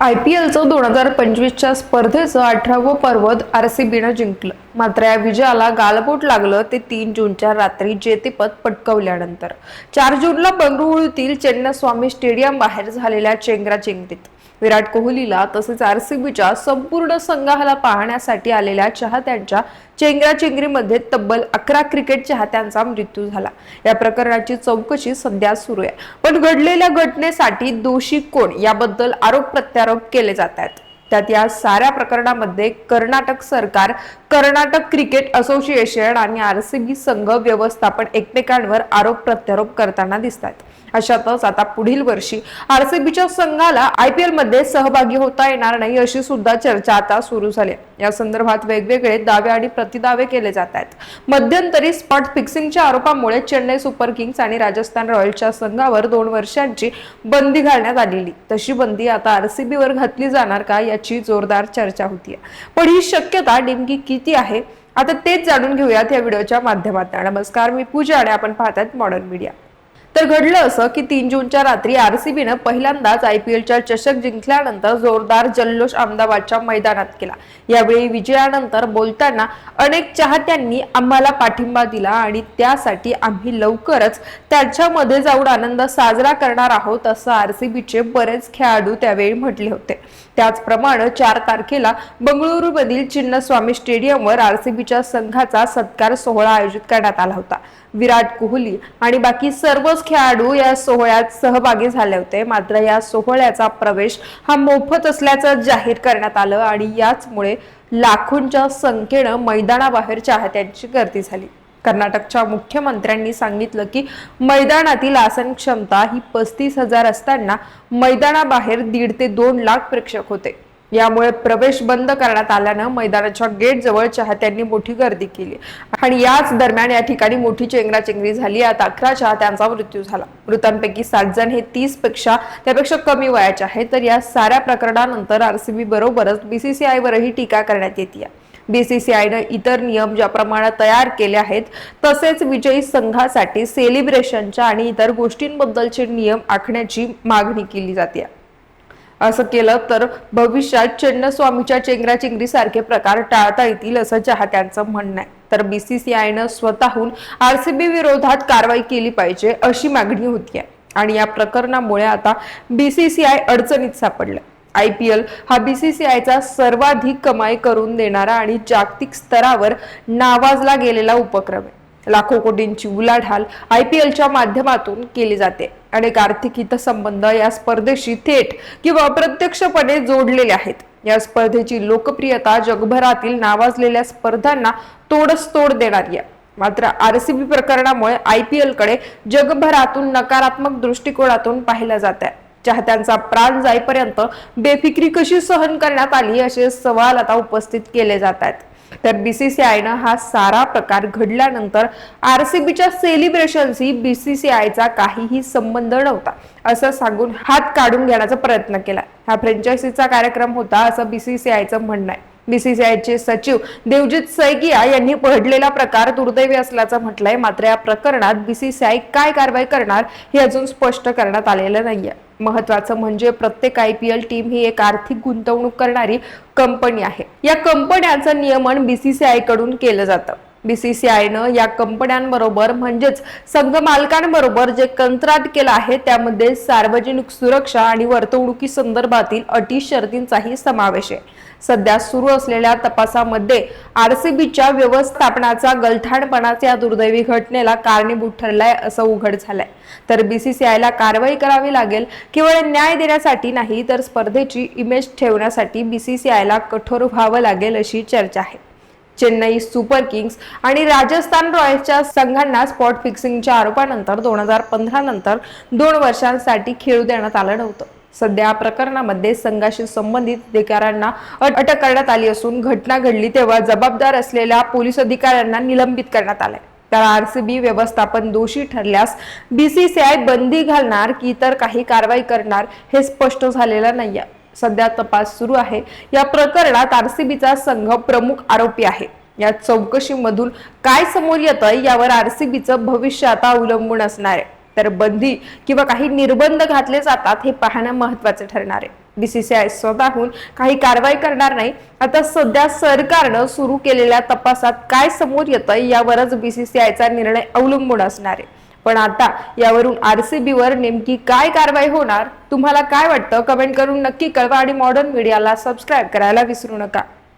I P एलचं दोन हजार पंचवीसच्या स्पर्धेचं अठरावं पर्वत आर सी बीनं जिंकलं. मात्र या विजयाला गालबोट लागलं ते तीन जूनच्या रात्री जेतेपद पटकवल्यानंतर. चार जूनला बंगळुरूतील चेन्नस्वामी स्टेडियम बाहेर झालेल्या चेंगरा चेंगराचेंगरीत विराट कोहलीला तसेच आर सी बीच्या संपूर्ण संघाला पाहण्यासाठी आलेल्या चाहत्यांच्या चेंगराचेंगरीमध्ये तब्बल अकरा क्रिकेट चाहत्यांचा मृत्यू झाला. या प्रकरणाची चौकशी सध्या सुरू आहे. पण घडलेल्या घटनेसाठी दोषी कोण याबद्दल आरोप प्रत्यारोप केले जात आहेत. त्यात या साऱ्या प्रकरणामध्ये कर्नाटक सरकार कर्नाटक क्रिकेट असोसिएशन आणि आर सी बी संघ व्यवस्थापन एकमेकांवर आरोप प्रत्यारोप करताना दिसतात अशातच आता पुढील वर्षी आरसीबीच्या संघाला आय पी मध्ये सहभागी होता येणार नाही अशी सुद्धा चर्चा आता सुरू झाली या संदर्भात वेगवेगळे दावे आणि प्रतिदावे केले जात आहेत. मध्यंतरी स्पॉट फिक्सिंगच्या आरोपामुळे चेन्नई सुपर किंग्स आणि राजस्थान रॉयल्सच्या संघावर दोन वर्षांची बंदी घालण्यात आलेली. तशी बंदी आता आरसीबीवर घातली जाणार का याची जोरदार चर्चा होती पण ही शक्यता नेमकी किती आहे? आता तेच जाणून घेऊयात या व्हिडिओच्या माध्यमातून. नमस्कार मी पूजा आणि आपण पाहतात मॉडर्न मीडिया तर घडलं असं की तीन जूनच्या रात्री आरसीबीनं पहिल्यांदाच आय पी एलच्या चषक जिंकल्यानंतर जोरदार जल्लोष अहमदाबादच्या मैदानात केला. यावेळी विजयानंतर बोलताना अनेक चाहत्यांनी आम्हाला पाठिंबा दिला आणि त्यासाठी आम्ही लवकरच त्याच्यामध्ये जाऊन आनंद साजरा करणार आहोत असं आरसीबीचे बरेच खेळाडू त्यावेळी म्हटले होते. त्याचप्रमाणे चार तारखेला बंगळुरूमधील चिन्नस्वामी स्टेडियमवर आरसीबीच्या संघाचा सत्कार सोहळा आयोजित करण्यात आला होता. विराट कोहली आणि बाकी सर्व सर्वच खेळाडू या सोहळ्यात सहभागी झाले होते. मात्र या सोहळ्याचा प्रवेश हा मोफत असल्याचं जाहीर करण्यात आलं आणि याचमुळे लाखोंच्या संख्येनं मैदानाबाहेर चाहत्यांची गर्दी झाली. कर्नाटकच्या मुख्यमंत्र्यांनी सांगितलं की मैदानातील आसन क्षमता ही पस्तीस हजार असताना मैदानाबाहेर दीड ते दोन लाख प्रेक्षक होते. यामुळे प्रवेश बंद करण्यात आल्यानं मैदानाच्या गेट जवळ चाहत्यांनी मोठी गर्दी केली. आणि याच दरम्यान या ठिकाणी मोठी चेंगराचेंगरी झाली. यात अकरा चाहत्यांचा मृत्यू झाला. मृतांपैकी सात जण हे तीसपेक्षा त्यापेक्षा कमी वयाचे आहेत. तर या साऱ्या प्रकरणानंतर आरसीबी बरोबरच बीसीसीआयवरही टीका करण्यात येते बीसीसीआयनं इतर नियम ज्याप्रमाणे तयार केले आहेत तसेच विजयी संघासाठी सेलिब्रेशनच्या आणि इतर गोष्टींबद्दलचे नियम आखण्याची मागणी केली जाते असं केलं तर भविष्यात चेन्नस्वामीच्या चेंगराचेंगरी सारखे प्रकार टाळता येतील असं चाहत्यांचं म्हणणं आहे. तर बीसीसीआयनं स्वतःहून आरसीबी विरोधात कारवाई केली पाहिजे अशी मागणी होती आणि या प्रकरणामुळे आता बीसीसीआय अडचणीत सापडलं. आय पी एल हा बीसीसीआयचा सर्वाधिक कमाई करून देणारा आणि जागतिक स्तरावर नावाजला गेलेला उपक्रम आहे. लाखो कोटींची उलाढाल आय पी एलच्या माध्यमातून केली जाते. अनेक आर्थिक हितसंबंध या स्पर्धेशी थेट किंवा अप्रत्यक्षपणे जोडलेले आहेत. या स्पर्धेची लोकप्रियता जगभरातील नावाजलेल्या स्पर्धांना तोडसतोड देणारी आहे. मात्र आर सी बी प्रकरणामुळे आय पी एलकडे जगभरातून नकारात्मक दृष्टिकोनातून पाहिलं जात आहे चाहत्यांचा प्राण जाईपर्यंत बेफिक्री कशी सहन करण्यात आली असे सवाल आता उपस्थित केले जात आहेत. तर बीसीसीआयनं हा सारा प्रकार घडल्यानंतर आरसीबीच्या सेलिब्रेशनशी बीसीसीआयचा काहीही संबंध नव्हता असं सांगून हात काढून घेण्याचा प्रयत्न केला. हा फ्रँचायझीचा कार्यक्रम होता असं बीसीसीआयचं म्हणणं आहे. बीसीसीआयचे सचिव देवजित सैकिया यांनी पडलेला प्रकार दुर्दैवी असल्याचं म्हटलंय. मात्र या प्रकरणात बीसीसीआय काय कारवाई करणार हे अजून स्पष्ट करण्यात आलेलं नाहीये. महत्वाचं म्हणजे प्रत्येक आय पी एल टीम ही एक आर्थिक गुंतवणूक करणारी कंपनी आहे. या कंपन्यांचं नियमन बीसीसीआयकडून केलं जातं. बीसीसीआयनं या कंपन्यांबरोबर म्हणजेच संघ मालकांबरोबर जे कंत्राट केलं आहे त्यामध्ये सार्वजनिक सुरक्षा आणि वर्तवणुकी संदर्भातील अटी शर्तींचाही समावेश आहे. सध्या सुरू असलेल्या तपासामध्ये आरसीबीच्या व्यवस्थापनाचा गलथानपणाच्या या दुर्दैवी घटनेला कारणीभूत ठरलाय असं उघड झालंय. तर बीसीसीआयला कारवाई करावी लागेल केवळ न्याय देण्यासाठी नाही तर स्पर्धेची इमेज ठेवण्यासाठी बीसीसीआयला कठोर व्हावं लागेल अशी चर्चा आहे. चेन्नई सुपर किंग्स आणि राजस्थान रॉयल्सच्या संघांना स्पॉट फिक्सिंगच्या आरोपानंतर दोन हजार पंधरा नंतर दोन वर्षांसाठी खेळू देण्यात आलं नव्हतं. सध्या प्रकरणामध्ये संघाशी संबंधित अधिकाऱ्यांना अट- अटक करण्यात आली असून घटना घडली तेव्हा जबाबदार असलेल्या पोलीस अधिकाऱ्यांना निलंबित करण्यात आलंय. तर आरसीबी व्यवस्थापन दोषी ठरल्यास बीसीसीआय बंदी घालणार की इतर काही कारवाई करणार हे स्पष्ट झालेलं नाहीये. सध्या तपास सुरू आहे. या प्रकरणात आरसीबीचा संघ प्रमुख आरोपी आहे. या चौकशीमधून काय समोर येतं यावर आरसीबीचं भविष्य आता अवलंबून असणार आहे. तर बंदी किंवा काही निर्बंध घातले जातात हे पाहणं महत्त्वाचे ठरणार आहे. बीसीसीआय स्वतःहून काही कारवाई करणार नाही. आता सध्या सरकारनं सुरू केलेल्या तपासात काय समोर येतं यावरच बीसीसीआयचा निर्णय अवलंबून असणार आहे. पण आता यावरून आरसीबीवर नेमकी काय कारवाई होणार? तुम्हाला काय वाटतं? कमेंट करून नक्की कळवा आणि मॉडर्न मीडियाला सबस्क्राईब करायला विसरू नका.